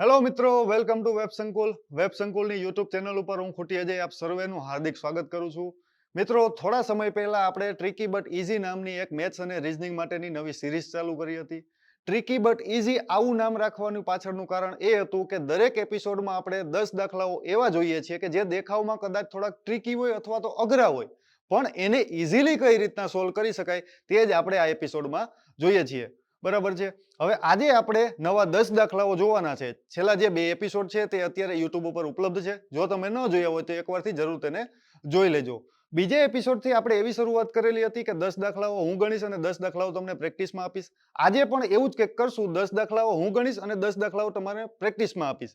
Hello મિત્રો welcome to web Sankul web સંકુલની YouTube channel ઉપર હું ખોટી અજય આપ સર્વેનું હાર્દિક સ્વાગત કરું છું. મિત્રો, થોડા સમય પહેલા આપણે ટ્રિકી બટ ઇઝી નામની એક મેથ્સ અને રિઝનિંગ માટેની નવી સિરીઝ ચાલુ કરી હતી. ટ્રિકી બટ ઇઝી આવું નામ રાખવાનું પાછળનું કારણ એ હતું કે દરેક એપિસોડમાં આપણે દસ દાખલાઓ એવા જોઈએ છીએ કે જે દેખાવમાં કદાચ થોડાક ટ્રિકી હોય અથવા તો અઘરા હોય. પણ એને ઇઝીલી કઈ રીતના સોલ્વ કરી શકાય તે જ આપણે આ એપિસોડમાં જોઈએ છીએ. બરાબર છે? હવે આજે આપણે નવા દસ દાખલાઓ જોવાના છે. છેલ્લા જે બે એપિસોડ છે તે અત્યારે યુટ્યુબ ઉપર ઉપલબ્ધ છે. જો તમે ન જોયા હોય તો એકવારથી જરૂર તેને જોઈ લેજો. બીજા એપિસોડથી આપણે એવી શરૂઆત કરેલી હતી કે દસ દાખલાઓ હું ગણીશ અને દસ દાખલાઓ તમને પ્રેક્ટિસમાં આપીશ. આજે પણ એવું જ કંઈક કરશું. દસ દાખલાઓ હું ગણીશ અને દસ દાખલાઓ તમારે પ્રેક્ટિસમાં આપીશ.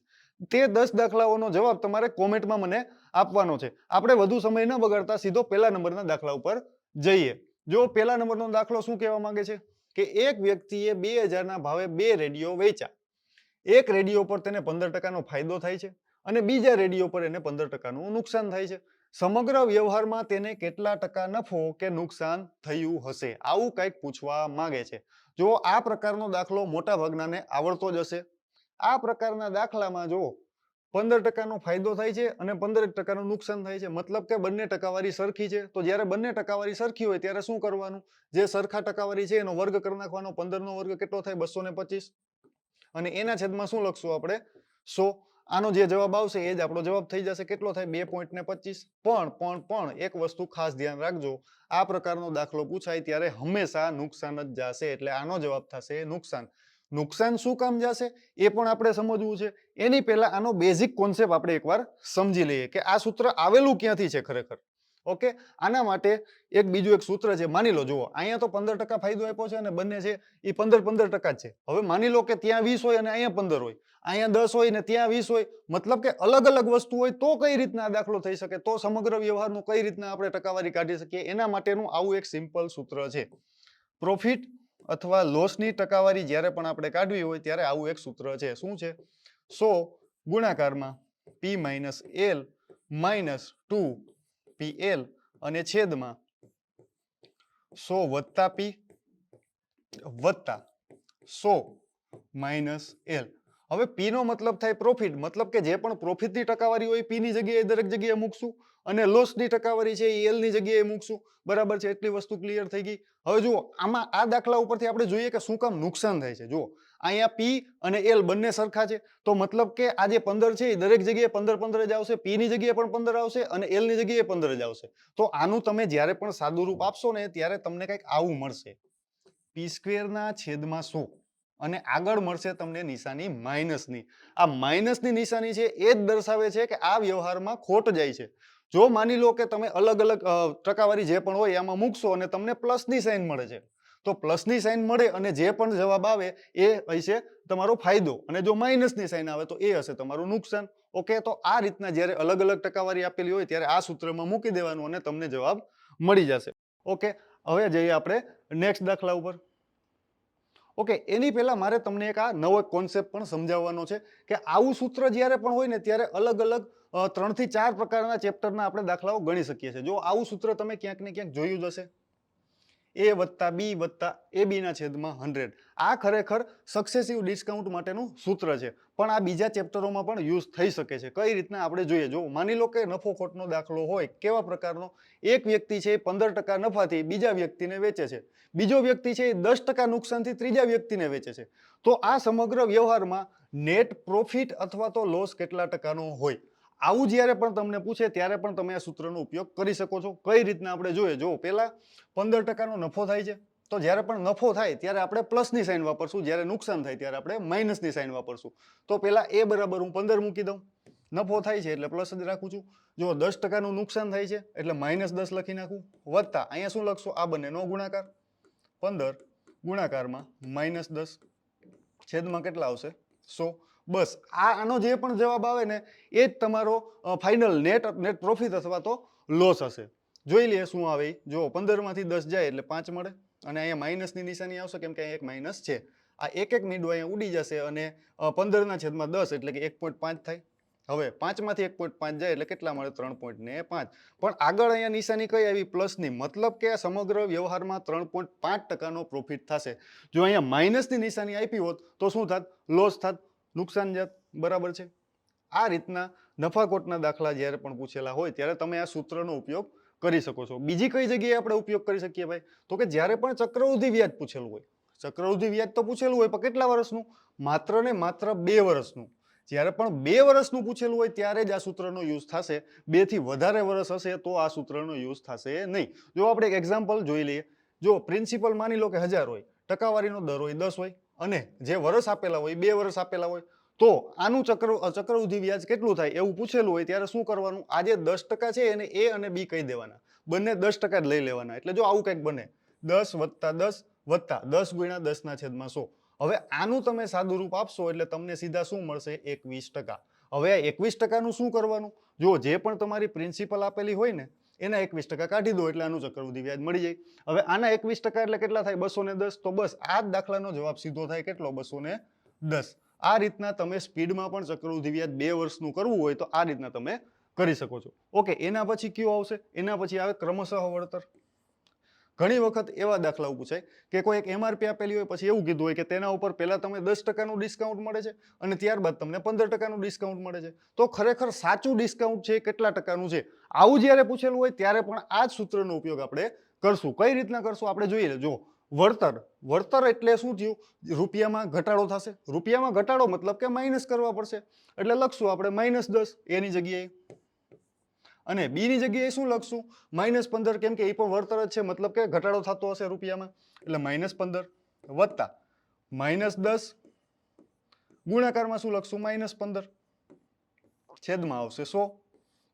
તે દસ દાખલાઓનો જવાબ તમારે કોમેન્ટમાં મને આપવાનો છે. આપણે વધુ સમય ન બગાડતા સીધો પહેલા નંબરના દાખલા ઉપર જઈએ. જો પહેલા નંબરનો દાખલો શું કહેવા માંગે છે? કે એક વ્યક્તિએ બે હજારના ભાવે બે રેડિયો વેચ્યા. એક રેડિયો પર તેને પંદર ટકાનો ફાયદો થાય છે અને બીજા રેડિયો પર એને પંદર ટકાનું નુકસાન થાય છે. સમગ્ર વ્યવહારમાં તેને કેટલા ટકા નફો કે નુકસાન થયું હશે? આવું કંઈક પૂછવા માંગે છે. જો આ પ્રકારનો દાખલો મોટા ભાગનાને આવડતો જ હશે. આ પ્રકારના દાખલામાં જો પંદર ટકાનો ફાયદો થાય છે અને પંદર ટકાનું નુકસાન થાય છે. મતલબ કે બંને ટકાવારી સરખી છે. તો જ્યારે બંને ટકાવારી સરખી હોય ત્યારે શું કરવાનું? જે સરખા ટકાવારી છે એનો વર્ગ કરી નાખવાનો. પંદરનો વર્ગ કેટલો થાય? બસો ને પચીસ. અને એના છેદમાં શું લખશું આપણે? સો, આનો જે જવાબ આવશે એ જ આપણો જવાબ થઈ જશે. કેટલો થાય? બે પોઈન્ટ ને પચીસ. પણ પણ પણ એક વસ્તુ ખાસ ધ્યાન રાખજો. આ પ્રકારનો દાખલો પૂછાય ત્યારે હંમેશા નુકસાન જ જશે. એટલે આનો જવાબ થશે નુકસાન. નુકસાન શું કામ જશે એ પણ આપણે સમજવું છે. એની પહેલા આનો બેઝિક કોન્સેપ્ટ આપણે એકવાર સમજી લઈએ કે આ સૂત્ર આવેલું ક્યાંથી છે ખરેખર. ઓકે આના માટે એક બીજું એક સૂત્ર છે, માની લો, જુઓ, અહીંયા તો પંદર ટકા ફાયદો આપ્યો છે અને બંને છે એ પંદર પંદર ટકા જ છે. હવે માની લો કે ત્યાં વીસ હોય અને અહીંયા પંદર હોય. અહીંયા દસ હોય ને ત્યાં વીસ હોય, મતલબ કે અલગ અલગ વસ્તુ હોય તો કઈ રીતના દાખલો થઈ શકે, તો સમગ્ર વ્યવહારનું કઈ રીતના આપણે ટકાવારી કાઢી શકીએ, એના માટેનું આવું એક સિમ્પલ સૂત્ર છે. પ્રોફિટ અથવા લોસની ટકાવારી જ્યારે પણ આપણે કાઢવી હોય ત્યારે આવું એક સૂત્ર છે. શું છે? સો ગુણાકારમાં P minus L minus two P L અને છેદમાં સો વત્તા પી વત્તા સો માઇનસ એલ હવે પી નો મતલબ થાય પ્રોફિટ મતલબ કે જે પણ પ્રોફિટની ટકાવારી હોય પી ની જગ્યાએ દરેક જગ્યાએ મૂકશું. અને લોસની ટકાવારી છે એ એલની જગ્યાએ મૂકશું. બરાબર છે? એટલી વસ્તુ ક્લિયર થઈ ગઈ. હવે જુઓ, આમાં આ દાખલા ઉપરથી આપણે જોઈએ કે શું કામ નુકસાન થાય છે. જુઓ, અહીંયા પી અને એલ બંને સરખા છે. તો મતલબ કે આ જે પંદર છે એ દરેક જગ્યાએ પંદર પંદર જ આવશે. પીની જગ્યાએ પણ પંદર આવશે અને એલની જગ્યાએ પંદર જ આવશે. તો આનું તમે જ્યારે પણ સાદું રૂપ આપશો ને, ત્યારે તમને કંઈક આવું મળશે. પી સ્ક્વેરના છેદમાં સો. અને આગળ મળશે તમને નિશાની માઇનસની આ માઇનસની નિશાની છે એ જ દર્શાવે છે કે આ વ્યવહારમાં ખોટ જાય છે. જો માની લો કે તમે અલગ અલગ ટકાવારી જે પણ હોય એમાં મૂકશો અને તમને પ્લસની સાઇન મળે છે, તો પ્લસની સાઇન મળે અને જે પણ જવાબ આવે એ હશે તમારો ફાયદો અને જો માઇનસની સાઇન આવે તો એ હશે તમારું નુકસાન. ઓકે, તો આ રીતના જ્યારે અલગ અલગ ટકાવારી આપેલી હોય ત્યારે આ સૂત્રમાં મૂકી દેવાનું અને તમને જવાબ મળી જશે. ઓકે, હવે જઈએ આપણે નેક્સ્ટ દાખલા ઉપર. ઓકે, એની પહેલાં મારે તમને એક આ નવો કોન્સેપ્ટ પણ સમજાવવાનો છે કે આવું સૂત્ર જ્યારે પણ હોય ને ત્યારે અલગ અલગ ત્રણથી ચાર પ્રકારના ચેપ્ટરના આપણે દાખલાઓ ગણી શકીએ છીએ. જો આવું સૂત્ર તમે ક્યાંક ને ક્યાંક જોયું જ હશે. એ વત્તા બી વત્તા એ બીના છેદમાં હંડ્રેડ. આ ખરેખર સક્સેસિવ ડિસ્કાઉન્ટ માટેનું સૂત્ર છે. પણ આ બીજા ચેપ્ટરોમાં પણ યુઝ થઈ શકે છે. કઈ રીતના આપણે જોઈએ? જો માની લો કે નફો ખોટનો દાખલો હોય, કેવા પ્રકારનો? એક વ્યક્તિ છે એ પંદર ટકા નફાથી બીજા વ્યક્તિને વેચે છે. બીજો વ્યક્તિ છે એ દસ ટકા નુકસાનથી ત્રીજા વ્યક્તિને વેચે છે. તો આ સમગ્ર વ્યવહારમાં નેટ પ્રોફિટ અથવા તો લોસ કેટલા ટકાનો હોય? આવું જ્યારે પણ તમને પૂછે, ત્યારે પણ તમે આ સૂત્રનો ઉપયોગ કરી શકો છો. કઈ રીતના આપણે જોઈએ? જો પહેલાં પંદર ટકાનો નફો થાય છે. તો જ્યારે પણ નફો થાય, ત્યારે આપણે પ્લસની સાઇન વાપરશું. જ્યારે નુકસાન થાય, ત્યારે આપણે માઇનસની સાઇન વાપરશું. તો પહેલા એ બરાબર હું પંદર મૂકી દઉં. નફો થાય છે એટલે પ્લસ જ રાખું છું. જો દસ ટકાનું નુકસાન થાય છે એટલે માઇનસ દસ લખી નાખું. વત્તા, અહીંયા શું લખશો? આ બંનેનો ગુણાકાર. પંદર ગુણાકારમાં માઇનસ દસ. છેદમાં કેટલા આવશે? સો. બસ આ આનો જે પણ જવાબ આવે ને, એ જ તમારો ફાઇનલ નેટ નેટ પ્રોફિટ અથવા તો લોસ હશે. જોઈ લઈએ શું આવે. જો પંદરમાંથી દસ જાય એટલે પાંચ મળે અને અહીંયા માઇનસની નિશાની આવશે કેમ કે અહીંયા એક માઇનસ છે. આ એક એક મીંડો અહીંયા ઉડી જશે અને પંદરના છેદમાં દસ એટલે કે એક પોઈન્ટ પાંચ થાય. હવે પાંચમાંથી એક પોઈન્ટ પાંચ જાય એટલે કેટલા મળે? ત્રણ પોઈન્ટ ને પાંચ. પણ આગળ અહીંયા નિશાની કઈ આવી? પ્લસની મતલબ કે આ સમગ્ર વ્યવહારમાં ત્રણ પોઈન્ટ પાંચ ટકાનો પ્રોફિટ થશે. જો અહીંયા માઇનસની નિશાની આપી હોત તો શું થાત? લોસ થાત. નુકસાન જાત બરાબર છે. આ રીતના નફાખોટના દાખલા જ્યારે પણ પૂછેલા હોય ત્યારે તમે આ સૂત્રનો ઉપયોગ કરી શકો છો. બીજી કઈ જગ્યાએ આપણે ઉપયોગ કરી શકીએ ભાઈ? તો કે જ્યારે પણ ચક્રવૃદ્ધિ વ્યાજ પૂછેલું હોય, ચક્રવૃદ્ધિ વ્યાજ તો પૂછેલું હોય, પણ કેટલા વર્ષનું? માત્ર ને માત્ર બે વર્ષનું. જ્યારે પણ બે વર્ષનું પૂછેલું હોય ત્યારે જ આ સૂત્રનો યુઝ થશે. બેથી વધારે વર્ષ હશે તો આ સૂત્રનો યુઝ થશે નહીં. જો આપણે એક એક્ઝામ્પલ જોઈ લઈએ. જો પ્રિન્સિપલ માની લો કે હજાર હોય, ટકાવારીનો દર હોય દસ હોય અને જે વર્ષ આપેલા હોય, બે વર્ષ આપેલા હોય, તો આનું ચક્ર, ચક્રવૃદ્ધિ વ્યાજ કેટલું થાય એવું પૂછેલું હોય ત્યારે શું કરવાનું? આજે દસ ટકા છે એને એ અને બી કહી દેવાના. બંને દસ ટકા જ લઈ લેવાના. એટલે જો આવું કંઈક બને, દસ વત્તા દસ વત્તા દસ ગુણ્યા દસના છેદમાં સો. હવે આનું તમે સાદું રૂપ આપશો એટલે તમને સીધા શું મળશે? એકવીસ ટકા. હવે આ એકવીસ ટકાનું શું કરવાનું? જો જે પણ તમારી પ્રિન્સિપલ આપેલી હોય ને એના એકવીસ ટકા કાઢી દો એટલે આનું ચક્રવૃદ્ધિ વ્યાજ મળી જાય. હવે આના એકવીસ ટકા એટલે કેટલા થાય? બસો ને દસ. તો બસ આ જ દાખલાનો જવાબ સીધો થાય કેટલો? બસો ને દસ. આ રીતના તમે સ્પીડમાં પણ ચક્રવૃદ્ધિ વ્યાજ બે વર્ષનું કરવું હોય તો આ રીતના તમે કરી શકો છો. ઓકે, એના પછી કયો આવશે? એના પછી આવે ક્રમશઃ વળતર. ઘણી વખત એવા દાખલાઓ પૂછાય કે કોઈ એક એમઆરપી આપેલી હોય, પછી એવું કીધું હોય કે તેના ઉપર પહેલાં તમે દસ ટકાનું ડિસ્કાઉન્ટ મળે છે અને ત્યારબાદ તમને પંદર ટકાનું ડિસ્કાઉન્ટ મળે છે. તો ખરેખર સાચું ડિસ્કાઉન્ટ છે, કેટલા ટકાનું છે? આવું જ્યારે પૂછેલું હોય ત્યારે પણ આ જ સૂત્રનો ઉપયોગ આપણે કરશું. કઈ રીતના કરશું? આપણે જોઈએ જો, વળતર. વળતર એટલે શું થયું? રૂપિયામાં ઘટાડો થશે. રૂપિયામાં ઘટાડો મતલબ કે માઇનસ કરવા પડશે. એટલે લખશું આપણે માઇનસ દસ, એની જગ્યાએ અને બીની જગ્યાએ શું લખશું? માઇનસ પંદર, કેમ કે એ પણ વળતર જ છે. મતલબ કે ઘટાડો થતો હશે રૂપિયામાં. એટલે માઇનસ પંદર વત્તા માઇનસ દસ ગુણાકારમાં શું લખશું? માઇનસ પંદર છેદમાં આવશે સો.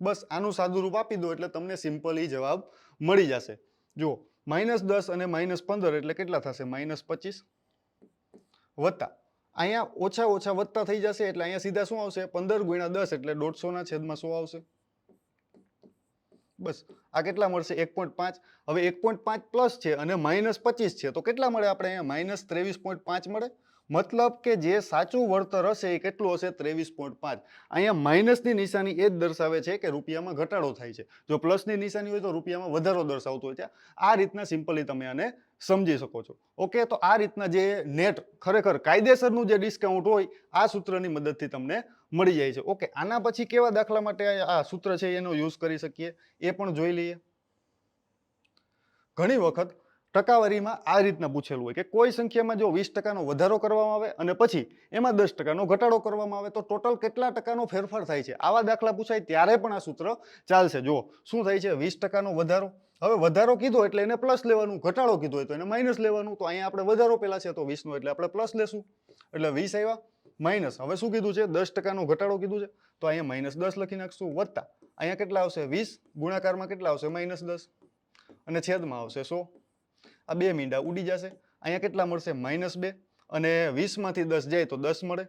બસ આનું સાદું રૂપ આપી દો એટલે તમને સિમ્પલી જવાબ મળી જશે. જુઓ માઇનસ દસ અને માઇનસ પંદર એટલે કેટલા થશે? માઇનસ પચીસ વત્તા. અહીંયા ઓછા ઓછા વત્તા થઈ જશે એટલે અહીંયા સીધા શું આવશે? પંદર ગુણ્યા દસ એટલે દોઢસોના છેદમાં સો આવશે. બસ, આ કેટલા મળશે? એક પોઈન્ટ પાંચ. હવે એક પોઈન્ટ પાંચ પ્લસ છે અને માઇનસ પચીસ છે, તો કેટલા મળે આપણે અહીંયા? માઇનસ ત્રેવીસ પોઈન્ટ પાંચ મળે? મતલબ કે જે સાચું વળતર હશે એ કેટલું હશે? ત્રેવીસ પોઈન્ટ પાંચ. અહીંયા માઇનસની નિશાની એ જ દર્શાવે છે કે રૂપિયામાં ઘટાડો થાય છે. જો પ્લસની નિશાની હોય તો રૂપિયામાં વધારો દર્શાવતો હોય છે. આ રીતના સિમ્પલી તમે આને સમજી શકો છો. ઓકે, તો આ રીતના જે નેટ ખરેખર કાયદેસરનું જે ડિસ્કાઉન્ટ હોય, આ સૂત્રની મદદથી તમને મળી જાય છે. ઓકે, આના પછી કેવા દાખલા માટે આ સૂત્ર છે એનો યુઝ કરી શકીએ? એ પણ જોઈ લઈએ. ઘણી વખત ટકાવારીમાં આ રીતના પૂછેલું હોય કે કોઈ સંખ્યામાં જો વીસ ટકાનો વધારો કરવામાં આવે અને પછી એમાં દસ ટકાનો ઘટાડો કરવામાં આવે, તો ટોટલ કેટલા ટકાનો ફેરફાર થાય છે? આવા દાખલા પૂછાય ત્યારે પણ આ સૂત્ર ચાલશે. જો શું થાય છે? વીસ ટકાનો વધારો. હવે વધારો કીધો એટલે એને પ્લસ લેવાનું, ઘટાડો કીધો હોય તો એને માઇનસ લેવાનું. તો અહીંયા આપણે વધારો પહેલાં છે તો વીસનો, એટલે આપણે પ્લસ લેશું. એટલે વીસ આવ્યા. માઇનસ. હવે શું કીધું છે? દસ ટકાનો ઘટાડો કીધું છે? તો અહીંયા માઇનસ દસ લખી નાખશું. વત્તા. અહીંયા કેટલા આવશે? વીસ. ગુણાકારમાં કેટલા આવશે? માઇનસ દસ. અને છેદમાં આવશે સો. આ બે મીંડા ઉડી જશે. અહીંયા કેટલા મળશે? માઇનસ બે. અને વીસમાંથી દસ જાય તો દસ મળે.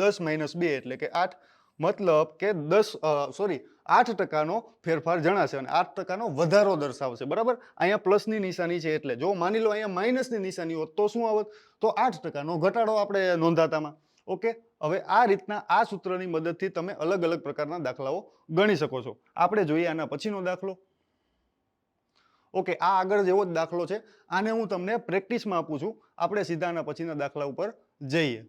દસ માઇનસ બે એટલે કે આઠ. મતલબ કે દસ સોરી, આઠ ટકાનો ફેરફાર જણાશે અને આઠ ટકાનો વધારો દર્શાવશે. બરાબર? અહીંયા પ્લસની નિશાની છે એટલે જો માની લો અહીંયા માઇનસની નિશાની હોત તો શું આવત? તો આઠ ટકાનો ઘટાડો આપણે નોંધાતામાં. ઓકે? હવે આ રીતના આ સૂત્રની મદદથી તમે અલગ અલગ પ્રકારના દાખલાઓ ગણી શકો છો. આપણે જોઈએ આના પછીનો દાખલો. ઓકે, આ આગળ જેવો જ દાખલો છે. આને હું તમને પ્રેક્ટિસમાં આપું છું. આપણે સીધા આના પછીના દાખલા ઉપર જઈએ.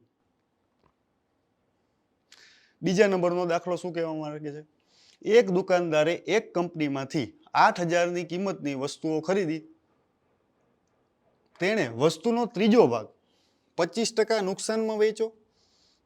બીજા નંબરનો દાખલો શું કહેવા માંગે છે? એક દુકાનદારે એક કંપનીમાંથી આઠ હજારની કિંમતની વસ્તુઓ ખરીદી. તેણે વસ્તુનો ત્રીજો ભાગ પચીસ ટકા નુકસાનમાં વેચ્યો.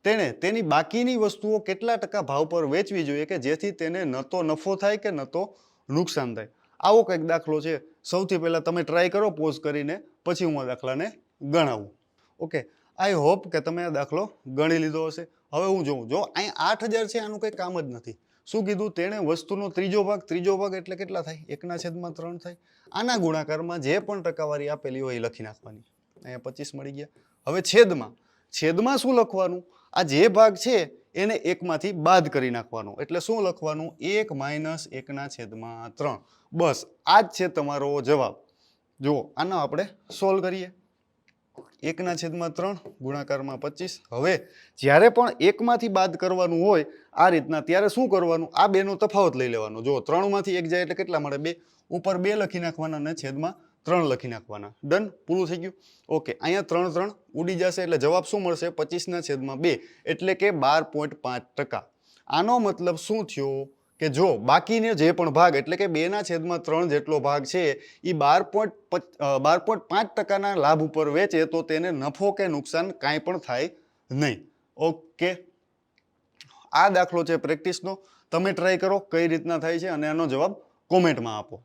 તેણે તેની બાકીની વસ્તુઓ કેટલા ટકા ભાવ પર વેચવી જોઈએ કે જેથી તેને ન તો નફો થાય કે ન તો નુકસાન થાય? આવો કંઈક દાખલો છે. સૌથી પહેલાં તમે ટ્રાય કરો પોઝ કરીને, પછી હું આ દાખલાને ગણાવું. ઓકે આઈ હોપ કે તમે આ દાખલો ગણી લીધો હશે. હવે હું જોઉં. જો અહીં આઠ હજાર છે, આનું કંઈ કામ જ નથી. શું કીધું? તેણે વસ્તુનો ત્રીજો ભાગ ત્રીજો ભાગ એટલે કેટલા થાય? એકના છેદમાં ત્રણ થાય. આના ગુણાકારમાં જે પણ ટકાવારી આપેલી હોય એ લખી નાખવાની. અહીંયા પચીસ મળી ગયા. હવે છેદમાં. છેદમાં શું લખવાનું? આ જે ભાગ છે, એને એકમાંથી બાદ કરી નાખવાનો. એટલે શું લખવાનું? એક માઇનસ એકના છેદમાં ત્રણ. બસ આ જ છે તમારો જવાબ. જુઓ, આનો આપણે સોલ્વ કરીએ. એકના છેદમાં ત્રણ, ગુણાકારમાં પચીસ. હવે, જ્યારે પણ એકમાંથી બાદ કરવાનું હોય, આ રીતના ત્યારે શું કરવાનું? આ બેનો તફાવત લઈ લેવાનો. જો ત્રણમાંથી એક જાય એટલે કેટલા મળે? બે. ઉપર બે લખી નાખવાના અને છેદમાં ત્રણ લખી નાખવાના. ડન? પૂરું થઈ ગયું? ઓકે, અહીંયા ત્રણ ત્રણ ઉડી જશે એટલે જવાબ શું મળશે? પચીસના છેદમાં બે, એટલે કે બાર પોઈન્ટ પાંચ ટકા. આનો મતલબ શું થયો? કે જો બાકીનો જે પણ ભાગ, એટલે કે બેના છેદમાં ત્રણ જેટલો ભાગ છે એ બાર પોઈન્ટ બાર પોઈન્ટ પાંચ ટકાના લાભ ઉપર વેચે તો તેને નફો કે નુકસાન કાંઈ પણ થાય નહીં. ઓકે. આ દાખલો છે પ્રેક્ટિસનો. તમે ટ્રાય કરો, કઈ રીતના થાય છે અને આનો જવાબ કોમેન્ટમાં આપો.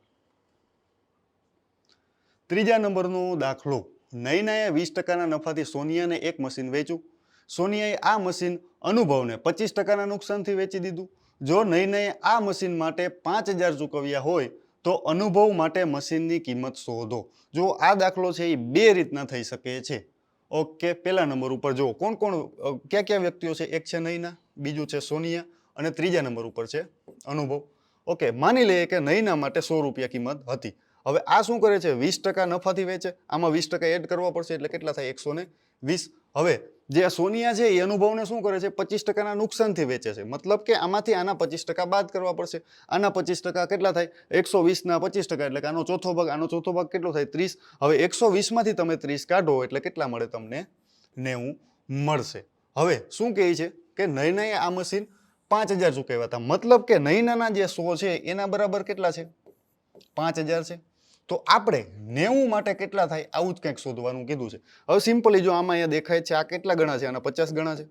ત્રીજા નંબરનો દાખલો. નૈનાએ વીસ ટકાના નફાથી સોનિયાને એક મશીન વેચ્યું. સોનિયાએ આ મશીન અનુભવને પચીસ ટકાના નુકસાનથી વેચી દીધું. જો નૈનાએ આ મશીન માટે પાંચ હજાર ચૂકવ્યા હોય, તો અનુભવ માટે મશીનની કિંમત શોધો. જો આ દાખલો છે, એ બે રીતના થઈ શકે છે. ઓકે, પહેલા નંબર ઉપર જો કોણ કોણ કયા કયા વ્યક્તિઓ છે? એક છે નૈના બીજું છે સોનિયા, અને ત્રીજા નંબર ઉપર છે અનુભવ. ઓકે, માની લઈએ કે નૈના માટે સો રૂપિયા કિંમત હતી. હવે આ શું કરે છે? વીસ ટકા નફાથી વેચે. આમાં વીસ ટકા એડ કરવા પડશે એટલે કેટલા થાય? એકસો ને વીસ. હવે જે સોનિયા છે, એ અનુભવને શું કરે છે? પચીસ ટકાના નુકસાનથી વેચે છે. મતલબ કે આમાંથી આના પચીસ ટકા બાદ કરવા પડશે. આના પચીસ ટકા કેટલા થાય? એકસો વીસના પચીસ ટકા. એટલે કે આનો ચોથો ભાગ, આનો ચોથો ભાગ કેટલો થાય? ત્રીસ. હવે એકસો વીસમાંથી તમે ત્રીસ કાઢો એટલે કેટલા મળે તમને? નેવું મળશે. હવે શું કહે છે? કે નૈનાએ આ મશીન પાંચ હજાર ચૂકવ્યા હતા મતલબ કે નૈનાના જે સો છે, એના બરાબર કેટલા છે? પાંચ હજાર છે. તો આપણે નેવું માટે કેટલા થાય? આવું જ કંઈક શોધવાનું કીધું છે. હવે સિમ્પલી જો આમાં અહીંયા દેખાય છે આ કેટલા ગણા છે? આના પચાસ ગણા છે.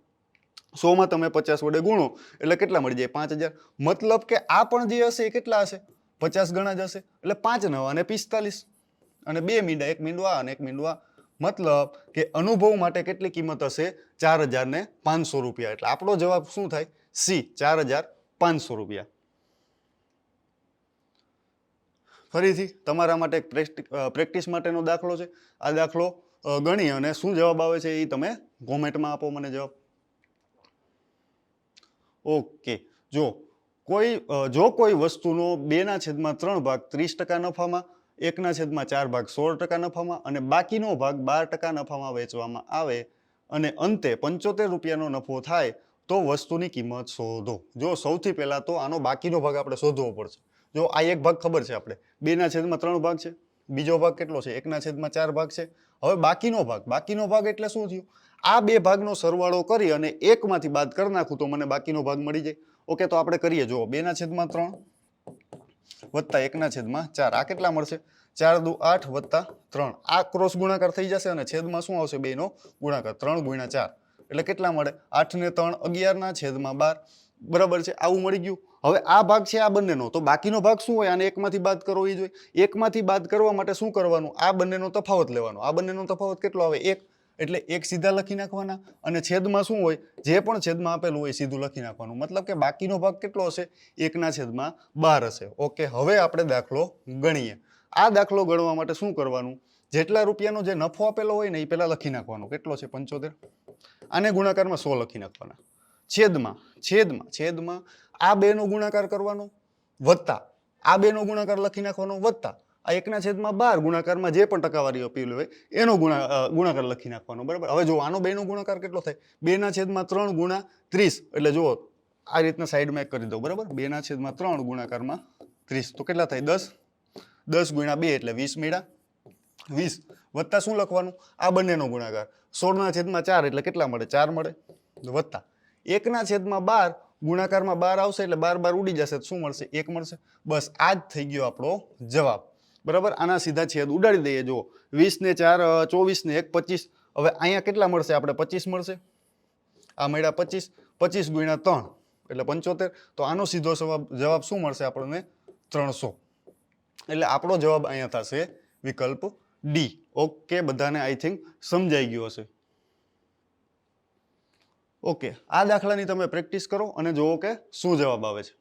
સોમાં તમે પચાસ વડે ગુણો, એટલે કેટલા મળી જાય? પાંચ હજાર. મતલબ કે આ પણ જે હશે એ કેટલા હશે? પચાસ ગણા જ હશે. એટલે પાંચ નવા અને પિસ્તાલીસ. અને બે મીંડા, એક મીંડું આ અને એક મીંડું આ. મતલબ કે અનુભવ માટે કેટલી કિંમત હશે? ચાર હજાર ને પાંચસો રૂપિયા. એટલે આપણો જવાબ શું થાય? સી, ચાર હજાર પાંચસો રૂપિયા. ફરીથી તમારા માટે એક પ્રેક્ટિ- પ્રેક્ટિસ માટેનો દાખલો છે. આ દાખલો ગણી અને શું જવાબ આવે છે એ તમે કોમેન્ટમાં આપો મને જવાબ. ઓકે. જો કોઈ જો કોઈ વસ્તુનો બેના છેદમાં ત્રણ ભાગ ત્રીસ ટકા નફામાં એકના છેદમાં ચાર ભાગ સોળ ટકા નફામાં અને બાકીનો ભાગ બાર ટકા નફામાં વેચવામાં આવે અને અંતે પંચોતેર રૂપિયાનો નફો થાય તો વસ્તુની કિંમત શોધો. જો સૌથી પહેલાં તો આનો બાકીનો ભાગ આપણે શોધવો પડશે. જો આ એક ભાગ ખબર છે આપણે. બેના છેદમાં ત્રણ ભાગ છે. બીજો ભાગ કેટલો છે? એકના છેદમાં ચાર ભાગ છે. હવે બાકીનો ભાગ. બાકીનો ભાગ એટલે શું થયું? આ બે ભાગનો સરવાળો કરી અને એકમાંથી બાદ કરી નાખું તો મને બાકીનો ભાગ મળી જાય. ઓકે, તો આપણે કરીએ. જુઓ, બેના છેદમાં ત્રણ વત્તા એકના છેદમાં ચાર. આ કેટલા મળશે? ચાર દુ આઠ વત્તા ત્રણ. આ ક્રોસ ગુણાકાર થઈ જશે અને છેદમાં શું આવશે? બેનો ગુણાકાર. ત્રણ ગુણ્યા ચાર. એટલે કેટલા મળે? આઠ ને ત્રણ અગિયારના છેદમાં બાર. બરાબર છે? આવું મળી ગયું. હવે આ ભાગ છે આ બંનેનો. તો બાકીનો ભાગ શું હોય? આને એકમાંથી બાદ કરવો એ જોઈએ. એકમાંથી બાદ કરવા માટે શું કરવાનું? આ બંનેનો તફાવત લેવાનો. આ બંનેનો તફાવત કેટલો આવે? એક. એટલે એક સીધા લખી નાખવાના. અને છેદમાં શું હોય? જે પણ છેદમાં આપેલું હોય સીધું લખી નાખવાનું. મતલબ કે બાકીનો ભાગ કેટલો હશે? એકના છેદમાં બાર હશે. ઓકે, હવે આપણે દાખલો ગણીએ. આ દાખલો ગણવા માટે શું કરવાનું? જેટલા રૂપિયાનો જે નફો આપેલો હોય ને એ પહેલાં લખી નાખવાનો. કેટલો છે? પંચોતેર. આને ગુણાકારમાં સો લખી નાખવાના. છેદમાં છેદમાં છેદમાં આ બેનો ગુણાકાર કરવાનો વત્તા આ બેનો ગુણાકાર લખી નાખવાનો વત્તા આ એકના છેદમાં બાર ગુણાકારમાં જે પણ ટકાવારી અપીલ હોય, એનો ગુણા ગુણાકાર લખી નાખવાનો, બરાબર? હવે જો આનો બેનો ગુણાકાર કેટલો થાય? બેના છેદમાં ત્રણ ગુણા ત્રીસ. એટલે જુઓ, આ રીતના સાઈડમાં એક કરી દો બરાબર? બેના છેદમાં ત્રણ ગુણાકારમાં ત્રીસ. તો કેટલા થાય? દસ. દસ ગુણ્યા બે એટલે વીસ મેળા. વીસ. વત્તા શું લખવાનું? આ બંનેનો ગુણાકાર. સોળના છેદમાં ચાર એટલે કેટલા મળે? ચાર મળે. વત્તા એકના છેદમાં બાર ગુણાકારમાં બાર આવશે એટલે બાર બાર ઉડી જશે શું મળશે? એક મળશે. બસ આ જ થઈ ગયો આપણો જવાબ. બરાબર? આના સીધા છેદ ઉડાડી દઈએ. જુઓ, વીસ ને ચાર ચોવીસને એક, પચીસ. હવે અહીંયા કેટલા મળશે? આપણે પચીસ મળશે. આ મળ્યા પચીસ. પચીસ ગુણ્યા ત્રણ, એટલે પંચોતેર. તો આનો સીધો જવાબ જવાબ શું મળશે આપણને? ત્રણસો. એટલે આપણો જવાબ અહીંયા થશે વિકલ્પ ડી. ઓકે, બધાને આઈ થિંક સમજાઈ ગયું હશે. ઓકે, આ દાખલાની તમે પ્રેક્ટિસ કરો અને જુઓ કે શું જવાબ આવે છે.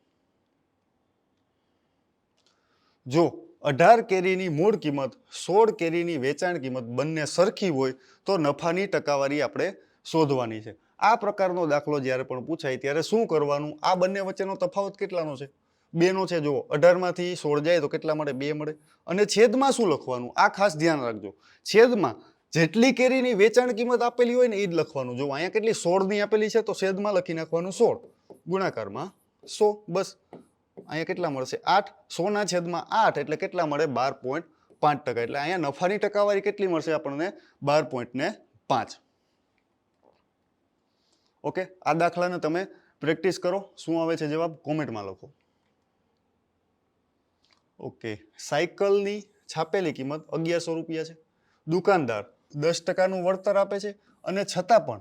જો અઢાર કેરીની મૂળ કિંમત, સોળ કેરીની વેચાણ કિંમત બંને સરખી હોય, તો નફાની ટકાવારી આપણે શોધવાની છે. આ પ્રકારનો દાખલો જ્યારે પણ પૂછાય, ત્યારે શું કરવાનું? આ બંને વચ્ચેનો તફાવત કેટલાનો છે? બેનો છે, જુઓ. અઢારમાંથી સોળ જાય તો કેટલા મળે? બે મળે. અને છેદમાં શું લખવાનું? આ ખાસ ધ્યાન રાખજો. છેદમાં જેટલી કેરીની વેચાણ કિંમત આપેલી હોય ને એ જ લખવાનું. જો અહીંયા કેટલી સોળની આપેલી છે, તો છેદમાં લખી નાખવાનું સોળ. ગુણાકારમાં સો. બસ. અહીંયા કેટલા મળશે? આઠ. સોના છેદમાં આઠ એટલે કેટલા મળે? બાર પોઈન્ટ પાંચ ટકા. એટલે અહીંયા નફાની ટકાવારી કેટલી મળશે આપણને? બાર પોઈન્ટ ને પાંચ. ઓકે? આ દાખલાને તમે પ્રેક્ટિસ કરો. શું આવે છે જવાબ? કોમેન્ટમાં લખો. ઓકે. સાયકલની છાપેલી કિંમત અગિયારસો રૂપિયા છે. દુકાનદાર દસ ટકાનું વળતર આપે છે અને છતાં પણ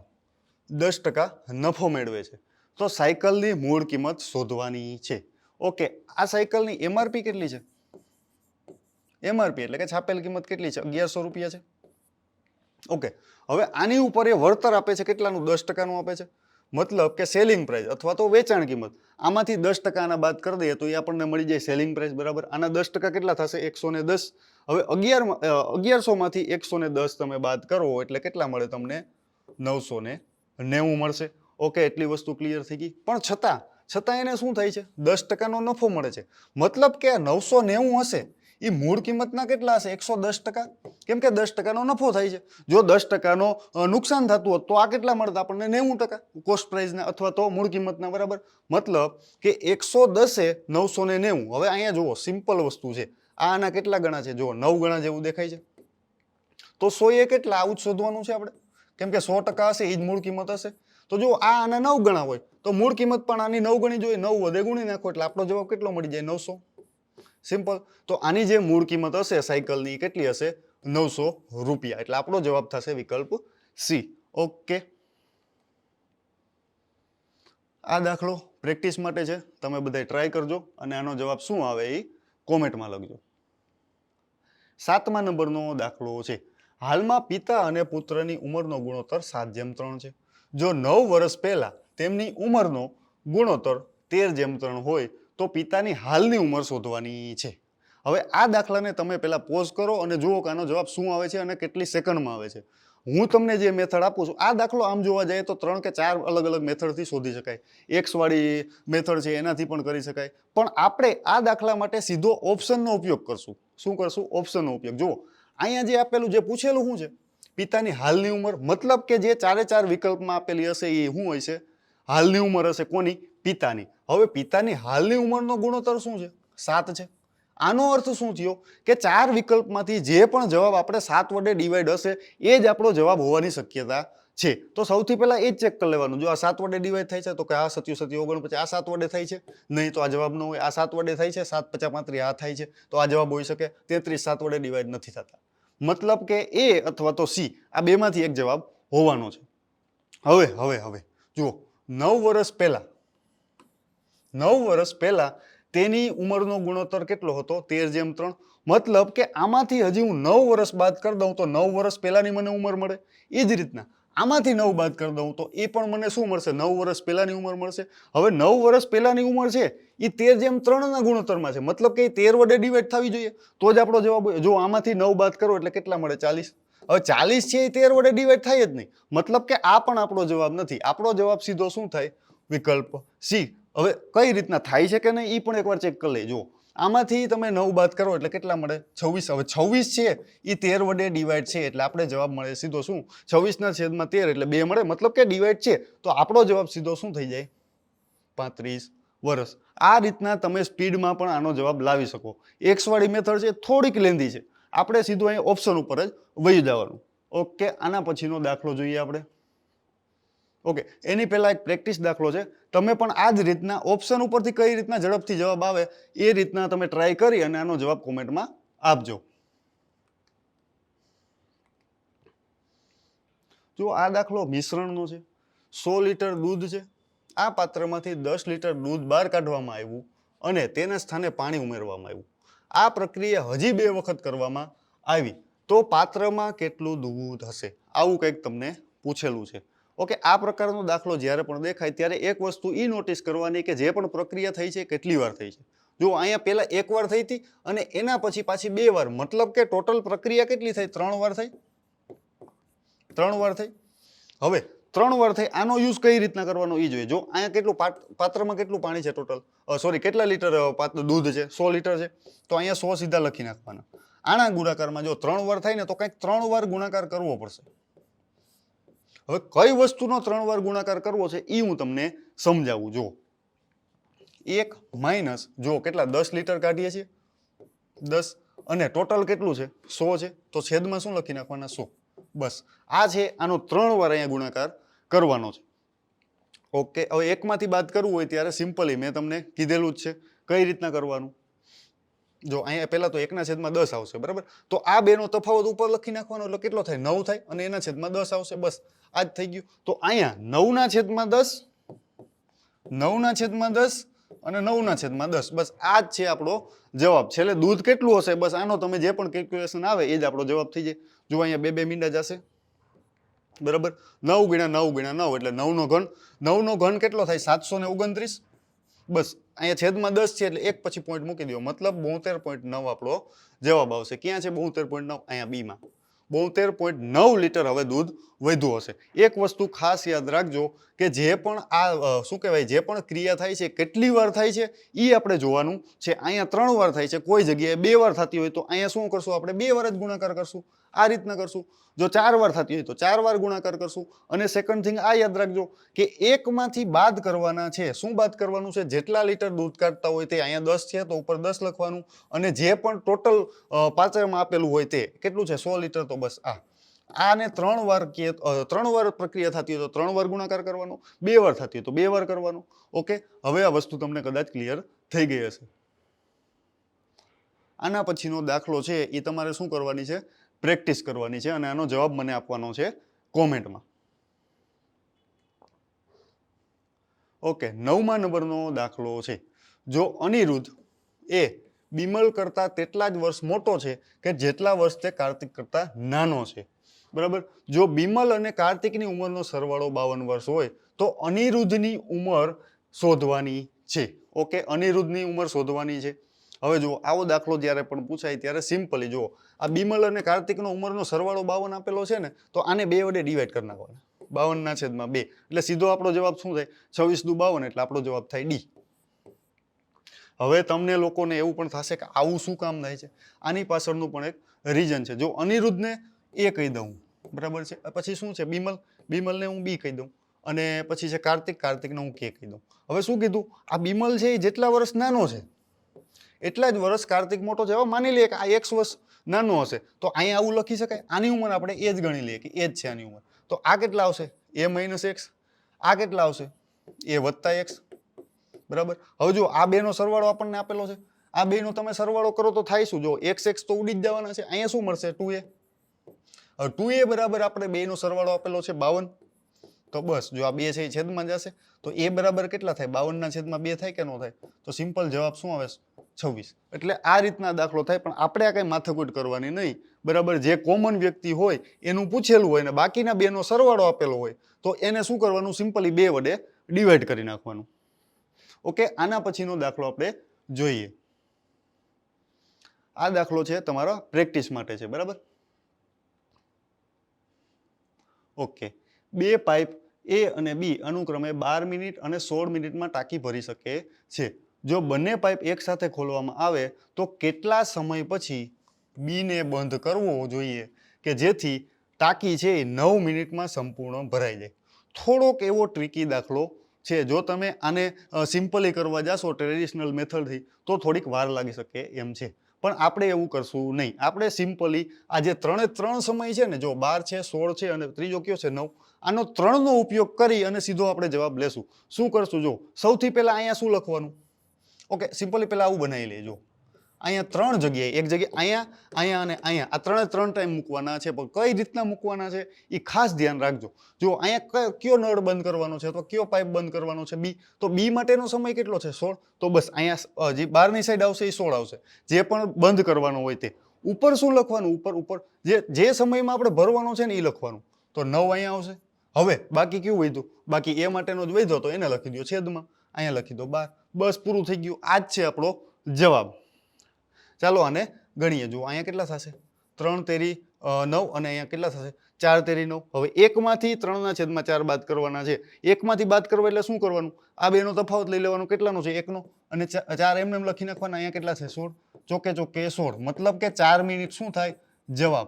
દસ ટકા નફો મેળવે છે. તો સાયકલની મૂળ કિંમત શોધવાની છે. ઓકે, આ સાયકલની એમઆરપી કેટલી છે? એમઆરપી એટલે કે છાપેલ કિંમત કેટલી છે? અગિયારસો રૂપિયા છે. ઓકે, હવે આની ઉપર એ વળતર આપે છે કેટલાનું? દસ ટકાનું આપે છે. મતલબ કે સેલિંગ પ્રાઇસ અથવા તો વેચાણ કિંમત. આમાંથી દસ ટકા આના બાદ કરી દઈએ તો એ આપણને મળી જાય સેલિંગ પ્રાઇસ બરાબર? આના દસ ટકા કેટલા થશે? એકસો ને દસ. હવે અગિયાર અગિયારસોમાંથી એકસો ને દસ તમે બાદ કરો એટલે કેટલા મળે તમને? નવસો ને નેવું મળશે. ઓકે, એટલી વસ્તુ ક્લિયર થઈ ગઈ. પણ છતાં છતાં એને શું થાય છે? દસ ટકાનો નફો મળે છે. મતલબ કે નવસો નેવું હશે એ મૂળ કિંમતના કેટલા હશે? એકસો દસ ટકા? કેમ કે દસ ટકાનો નફો થાય છે. જો દસ ટકાનો નુકસાન થતું હોત, તો આ કેટલા મળત? આપણને નેવું ટકા કોસ્ટ પ્રાઇઝના અથવા તો મૂળ કિંમતના, બરાબર? મતલબ કે એકસો દસે નવસો ને નેવું. હવે અહીંયા જુઓ સિમ્પલ વસ્તુ છે. આ આના કેટલા ગણા છે? જુઓ, નવ ગણા જેવું દેખાય છે. તો સો એ કેટલા? આવું જ શોધવાનું છે આપણે. કેમ કે સો ટકા હશે એ જ મૂળ કિંમત હશે. તો જો આ આના નવ ગણા હોય. તો મૂળ કિંમત પણ આની નવ ગણી જોઈએ નવ વધે ગુણી નાખો એટલે આપણો જવાબ કેટલો મળી જાય? નવસો. સિમ્પલ તો આની જે મૂળ કિંમત હશે, સાયકલની કેટલી હશે? નવસો રૂપિયા. એટલે આપણો જવાબ થશે વિકલ્પ સી ઓકે આ દાખલો પ્રેક્ટિસ માટે છે. તમે બધા ટ્રાય કરજો. અને આનો જવાબ શું આવે એ કોમેન્ટમાં લખજો. સાતમા નંબરનો દાખલો છે. હાલમાં પિતા અને પુત્રની ઉંમરનો ગુણોત્તર સાત જેમ ત્રણ છે. જો નવ વર્ષ પહેલાં તેમની ઉંમરનો ગુણોત્તર તેર જેમ ત્રણ હોય તો પિતાની હાલની ઉંમર શોધવાની છે. હવે આ દાખલાને તમે પહેલાં પોઝ કરો અને જુઓ કે આનો જવાબ શું આવે છે અને કેટલી સેકન્ડમાં આવે છે. હું તમને જે મેથડ આપું છું, આ દાખલો આમ જોવા જઈએ તો ત્રણ કે ચાર અલગ અલગ મેથડથી શોધી શકાય. એક્સવાળી મેથડ છે, એનાથી પણ કરી શકાય. પણ આપણે આ દાખલા માટે સીધો ઓપ્શનનો ઉપયોગ કરશું. શું કરશું? ઓપ્શનનો ઉપયોગ. જુઓ, અહીંયા જે આપેલું, જે પૂછેલું શું છે? પિતાની હાલની ઉંમર, મતલબ કે જે ચારે ચાર વિકલ્પમાં આપેલી હશે એ શું હોય છે? હાલની ઉંમર હશે કોની? પિતાની. હવે પિતાની હાલની ઉંમરનો ગુણોત્તર શું છે? સાત છે. આનો અર્થ શું થયો? કે ચાર વિકલ્પમાંથી જે પણ જવાબ આપણે સાત વડે ડિવાઈડ હશે, એ જ આપણો જવાબ હોવાની શક્યતા છે. તો સૌથી પહેલાં એ જ ચેક કરી લેવાનું. જો આ સાત વડે ડિવાઈડ થાય છે, તો કે આ સત્યુ સત્યુ ઓગણપચાસ, આ સાત વડે થાય છે. નહીં તો આ જવાબ ન હોય. આ સાત વડે થાય છે, સાત પચાસ પાંત્રીસ, આ થાય છે. તો આ જવાબ હોઈ શકે તેત્રીસ, સાત વડે ડિવાઈડ નથી થતા. મતલબ કે એ અથવા તો સી, આ બેમાંથી એક જવાબ હોવાનો છે. હવે હવે હવે. જુઓ, નવ વર્ષ પહેલા નવ વર્ષ પહેલાં તેની ઉંમરનો ગુણોત્તર કેટલો હતો? તેર જેમ ત્રણ. મતલબ કે આમાંથી હજી હું નવ વર્ષ બાદ કરી દઉં તો નવ વર્ષ પહેલાંની મને ઉંમર મળે? એ જ રીતના. આમાંથી નવ બાદ કરી દઉં તો એ પણ મને શું મળશે? નવ વર્ષ પહેલાંની ઉંમર મળશે. હવે નવ વર્ષ પહેલાંની ઉંમર છે એ તેર જેમ ત્રણના ગુણોત્તરમાં છે. મતલબ કે એ તેર વડે ડિવાઈડ થવી જોઈએ. તો જ આપણો જવાબ જો આમાંથી નવ બાદ કરો એટલે કેટલા મળે? ચાલીસ. હવે ચાલીસ છે એ તેર વડે ડિવાઈડ થાય જ નહીં. મતલબ કે આ પણ આપણો જવાબ નથી. આપણો જવાબ સીધો શું થાય? વિકલ્પ સી. હવે કઈ રીતના થાય છે કે નહીં એ પણ એકવાર ચેક કરી લેજો. આમાંથી તમે નવ બાદ કરો એટલે કેટલા મળે? છવ્વીસ. હવે છવ્વીસ છે એ તેર વડે ડિવાઈડ છે એટલે આપણે જવાબ મળે સીધો શું? છવ્વીસના છેદમાં તેર એટલે બે મળે, મતલબ કે ડિવાઈડ છે. તો આપણો જવાબ સીધો શું થઈ જાય? પાંત્રીસ વર્ષ આ રીતના તમે સ્પીડમાં પણ આનો જવાબ લાવી શકો. એક્સવાળી મેથડ છે, થોડીક લેન્ધી છે. આપણે સીધું અહીં ઓપ્શન ઉપર જ વહી જવાનું. ઓકે આના પછીનો દાખલો જોઈએ આપણે. ઓકે એની પહેલાં એક પ્રેક્ટિસ દાખલો છે. તમે પણ આ જ રીતના ઓપ્શન ઉપરથી કઈ રીતના ઝડપથી જવાબ આવે એ રીતના તમે ટ્રાય કરી અને આનો જવાબ કોમેન્ટમાં આપજો. જો આ દાખલો મિશ્રણનો છે, સો લીટર દૂધ છે, આ પાત્રમાંથી દસ લીટર દૂધ બહાર કાઢવામાં આવ્યું અને તેના સ્થાને પાણી ઉમેરવામાં આવ્યું. આ પ્રક્રિયા હજી બે વખત કરવામાં આવી. તો પાત્રમાં કેટલું દૂધ હશે? આવું કંઈક તમને પૂછેલું છે. ઓકે, આ પ્રકારનો દાખલો જ્યારે પણ દેખાય ત્યારે એક વસ્તુ એ નોટિસ કરવાની કે જે પણ પ્રક્રિયા થઈ છે કેટલી વાર થઈ છે. જો અહીંયા પહેલાં એક વાર થઈ હતી અને એના પછી પાછી બે વાર, મતલબ કે ટોટલ પ્રક્રિયા કેટલી થઈ? ત્રણ વાર થઈ? ત્રણ વાર થઈ? હવે ત્રણ વાર થઈ, આનો યુઝ કઈ રીતના કરવાનો એ જોઈએ. જો અહીંયા કેટલું પાત્રમાં કેટલું પાણી છે ટોટલ સોરી કેટલા લીટર દૂધ છે? સો લીટર છે? તો અહીંયા સો સીધા લખી નાખવાના. આના ગુણાકારમાં જો ત્રણ વાર થાય ને તો કંઈક ત્રણ વાર ગુણાકાર કરવો પડશે. હવે કઈ વસ્તુનો ત્રણ વાર ગુણાકાર કરવો છે એ હું તમને સમજાવું. જો એક માઇનસ જો કેટલા, દસ લીટર કાઢીએ છીએ? દસ. અને ટોટલ કેટલું છે? સો છે. તો છેદમાં શું લખી નાખવાના? સો. બસ. આ છે, આનો ત્રણ વાર અહીંયા ગુણાકાર કરવાનો છે. ઓકે. હવે એકમાંથી બાદ કરવું હોય ત્યારે સિમ્પલી મેં તમને કીધેલું જ છે. કઈ રીતના કરવાનું? જો અહીંયા પહેલા તો એકના છેદમાં દસ આવશે, બરાબર? તો આ બેનો તફાવત ઉપર લખી નાખવાનો એટલે કેટલો થાય? નવ થાય અને એના છેદમાં દસ આવશે. બસ આ જ થઈ ગયું. તો અહીંયા નવના છેદમાં દસ, નવના છેદમાં દસ અને નવના છેદમાં દસ. બસ, આ જ છે આપણો જવાબ. છેલ્લે દૂધ કેટલું હશે? બસ, આનો તમે જે પણ કેલ્ક્યુલેશન આવે એ જ આપણો જવાબ થઈ જાય. જો અહીંયા બે બે મીંડા જશે. બરાબર? નવ ગુણ્યા નવ ગુણ્યા નવ એટલે નવનો ઘન. નવનો ઘન કેટલો થાય? સાતસો ને ઓગણત્રીસ. બસ અહીંયા છેદમાં દસ છે એટલે એક પછી પોઈન્ટ મૂકી દો મતલબ બોતેર પોઈન્ટ નવ આપણો જવાબ આવશે. ક્યાં છે બોતેર પોઈન્ટ નવ? અહીંયા બીમાં બોતેર પોઈન્ટ નવ લીટર હવે દૂધ વધ્યું હશે. એક વસ્તુ ખાસ યાદ રાખજો કે જે પણ આ શું કહેવાય? જે પણ ક્રિયા થાય છે, કેટલી વાર થાય છે એ આપણે જોવાનું છે. અહીંયા ત્રણ વાર થાય છે. કોઈ જગ્યાએ બે વાર થતી હોય તો અહીંયા શું કરશું આપણે? બે વાર જ ગુણાકાર કરશું. આ રીતના કરશું. જો ચાર વાર થતી હોય તો ચાર વાર ગુણાકાર કરશું. અને સેકન્ડ થિંગ આ યાદ રાખજો કે એકમાંથી બાદ કરવાના છે. શું બાદ કરવાનું છે? જેટલા લીટર દૂધ કાઢતા હોય તે અહીંયા દસ છે, તો ઉપર દસ લખવાનું. અને જે પણ ટોટલ પાચરમાં આપેલું હોય તે કેટલું છે? સો લીટર તો બસ આ. આને ત્રણ વાર કે ત્રણ વાર પ્રક્રિયા થતી હોય તો ત્રણ વાર ગુણાકાર કરવાનો. બે વાર થતી હોય તો બે વાર કરવાનો. ઓકે? હવે આ વસ્તુ તમને કદાચ ક્લિયર થઈ ગઈ હશે. આના પછીનો દાખલો છે, એ તમારે શું કરવાની છે? પ્રેક્ટિસ કરવાની છે અને આનો જવાબ મને આપવાનો છે કોમેન્ટમાં. ઓકે, નવમા નંબરનો દાખલો છે. જો અનિરુદ્ધ એ બિમલ કરતાં તેટલા જ વર્ષ મોટો છે કે જેટલા વર્ષ તે કાર્તિક કરતાં નાનો છે. બરાબર? જો બિમલ અને કાર્તિકની ઉંમરનો સરવાળો બાવન વર્ષ હોય, તો અનિરુદ્ધની ઉંમર શોધવાની છે. ઓકે, અનિરુદ્ધની ઉંમર શોધવાની છે. હવે જુઓ, આવો દાખલો જ્યારે પણ પૂછાય ત્યારે સિમ્પલી જુઓ, આ બિમલ અને કાર્તિકનો ઉંમરનો સરવાળો બાવન આપેલો છે ને, તો આને બે વડે ડિવાઈડ કરી નાખવાના. બાવનના છેદમાં બે. એટલે સીધો આપણો જવાબ શું થાય? છવ્વીસ દુ બાવન, એટલે આપણો જવાબ થાય ડી હવે તમને લોકોને એવું પણ થશે કે આવું શું કામ થાય છે? આની પાછળનું પણ એક રીઝન છે. જો અનિરુદ્ધને એ કહી દઉં, બરાબર છે? પછી શું છે? બિમલ? બિમલને હું બી કહી દઉં. અને પછી છે કાર્તિક. કાર્તિકને હું કે કહી દઉં. હવે શું કીધું? આ બિમલ છે એ જેટલા વર્ષ નાનો છે. એટલા જ વર્ષ કાર્તિક મોટો છે. હવે માની લઈએ કે આ એક્સ વર્ષ નાનો હશે, તો અહીંયા આવું લખી શકાય. આની ઉંમર આપણે એ જ ગણી લઈએ કે એ જ છે આની ઉંમર. તો આ કેટલા આવશે? એ માઇનસ એક્સ આ કેટલા આવશે? એ વત્તા એક્સ બરાબર? હવે જો આ બેનો સરવાળો આપણને આપેલો છે. આ બેનો તમે સરવાળો કરો તો થાય શું? જો એક્સ એક્સ તો ઉડી જ જવાના છે. અહીંયા શું મળશે? ટુ એ ટુ એ બરાબર આપણે બેનો સરવાળો આપેલો છે બાવન. તો બસ, જો આ બે છે એ છેદમાં જશે, તો એ બરાબર કેટલા થાય? બાવનના છેદમાં બે થાય કે ન થાય? તો સિમ્પલ જવાબ શું આવે? છવ્વીસ. એટલે આ રીતના દાખલો થાય, પણ આપણે આ કંઈ માથાકૂટ કરવાની નહીં. બરાબર, જે કોમન વ્યક્તિ હોય, એનું પૂછેલું હોય ને બાકીના બેનો સરવાળો આપેલો હોય, તો એને શું કરવાનું? સિમ્પલી બે વડે ડિવાઈડ કરી નાખવાનું. ઓકે આના પછીનો દાખલો આપણે જોઈએ. આ દાખલો છે તમારા પ્રેક્ટિસ માટે છે, બરાબર? ઓકે બે પાઇપ એ અને બી અનુક્રમે બાર મિનિટ અને સોળ મિનિટમાં ટાંકી ભરી શકે છે. જો બંને પાઇપ એકસાથે ખોલવામાં આવે, તો કેટલા સમય પછી બીને બંધ કરવો જોઈએ કે જેથી ટાંકી છે એ નવ મિનિટમાં સંપૂર્ણ ભરાઈ જાય? થોડોક એવો ટ્રિકી દાખલો છે. જો તમે આને સિમ્પલી કરવા જાશો ટ્રેડિશનલ મેથડથી તો થોડીક વાર લાગી શકે એમ છે. પણ આપણે એવું કરશું નહીં. આપણે સિમ્પલી આ જે ત્રણે ત્રણ સમય છે ને, જો બાર છે, સોળ છે અને ત્રીજો કયો છે, નવ? આનો ત્રણનો ઉપયોગ કરી અને સીધો આપણે જવાબ લેશું. શું કરશું? જો, સૌથી પહેલાં અહીંયા શું લખવાનું? ઓકે સિમ્પલી પહેલાં આવું બનાવી લેજો. અહીંયા ત્રણ જગ્યાએ, એક જગ્યાએ અહીંયા અહીંયા અને અહીંયા. આ ત્રણે ત્રણ ટાઈમ મૂકવાના છે, પણ કઈ રીતના મૂકવાના છે એ ખાસ ધ્યાન રાખજો. જો અહીંયા કયો નળ બંધ કરવાનો છે, અથવા કયો પાઇપ બંધ કરવાનો છે બી તો બી માટેનો સમય કેટલો છે, સોળ? તો બસ અહીંયા જે બહારની સાઈડ આવશે એ સોળ આવશે. જે પણ બંધ કરવાનો હોય તે. ઉપર શું લખવાનું? ઉપર ઉપર. જે જે સમયમાં આપણે ભરવાનો છે ને એ લખવાનું. તો નવ અહીંયા આવશે. હવે, બાકી કયું વધ્યું? બાકી એ માટેનો જ વધ્યો, તો એને લખી દો છેદમાં. અહીંયા લખી દો બાર. બસ પૂરું થઈ ગયું. આ જ છે આપણો જવાબ. ચાલો આને ગણીએ. જુઓ, અહીંયા કેટલા થશે? ત્રણ તેરી નવ અને અહીંયા કેટલા થશે? ચાર તેરી, નવ. હવે એકમાંથી ત્રણના છેદમાં ચાર બાદ કરવાના છે. એકમાંથી બાદ કરવા એટલે શું કરવાનું? આ બેનો તફાવત લઈ લેવાનો કેટલાનો છે? એકનો. અને ચાર એમને એમ લખી નાખવાના. અહીંયા કેટલા છે? સોળ. ચોકે ચોકે સોળ. મતલબ કે ચાર મિનિટ શું થાય? જવાબ.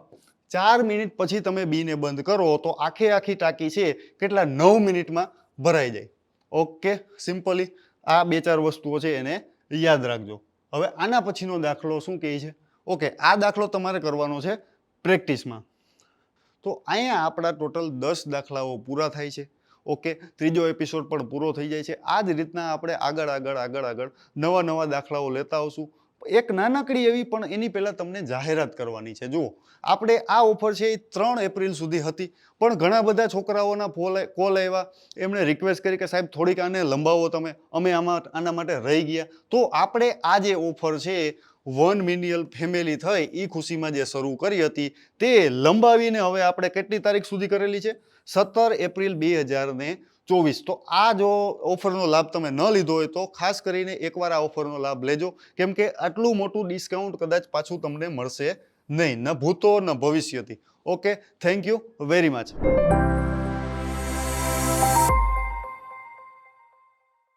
ચાર મિનિટ પછી તમે બીને બંધ કરો તો આખે આખી ટાંકી છે કેટલા? નવ મિનિટમાં ભરાઈ જાય. ઓકે? સિમ્પલી. આ બે ચાર વસ્તુઓ છે એને યાદ રાખજો. હવે આના પછીનો દાખલો શું કહે છે? ઓકે, આ દાખલો તમારે કરવાનો છે પ્રેક્ટિસમાં. તો અહીંયા આપણા ટોટલ દસ દાખલાઓ પૂરા થાય છે. ઓકે, ત્રીજો એપિસોડ પણ પૂરો થઈ જાય છે. આ જ રીતના આપણે આગળ આગળ આગળ આગળ નવા નવા દાખલાઓ લેતા આવશું. એક નાનકડી એવી પણ એની પહેલાં તમને જાહેરાત કરવાની છે. જુઓ, આપણે આ ઓફર છે એ ત્રણ એપ્રિલ સુધી હતી, પણ ઘણા બધા છોકરાઓના ફોલ, કોલ આવ્યા. એમણે રિક્વેસ્ટ કરી કે, સાહેબ, થોડીક આને લંબાવો તમે. અમે આમાં, આના માટે રહી ગયા. તો આપણે આ જે ઓફર છે, વન મિનિયલ ફેમિલી થઈ એ ખુશીમાં જે શરૂ કરી હતી, તે લંબાવીને હવે આપણે કેટલી તારીખ સુધી કરેલી છે? સત્તર એપ્રિલ બે હજાર ને ચોવીસ. તો આ જો ઓફરનો લાભ તમે ન લીધો હોય તો ખાસ કરીને એકવાર આ ઓફરનો લાભ લેજો. કેમ કે આટલું મોટું ડિસ્કાઉન્ટ કદાચ પાછું તમને મળશે નહીં. ન ભૂતો, ન ભવિષ્યથી. Okay thank you very much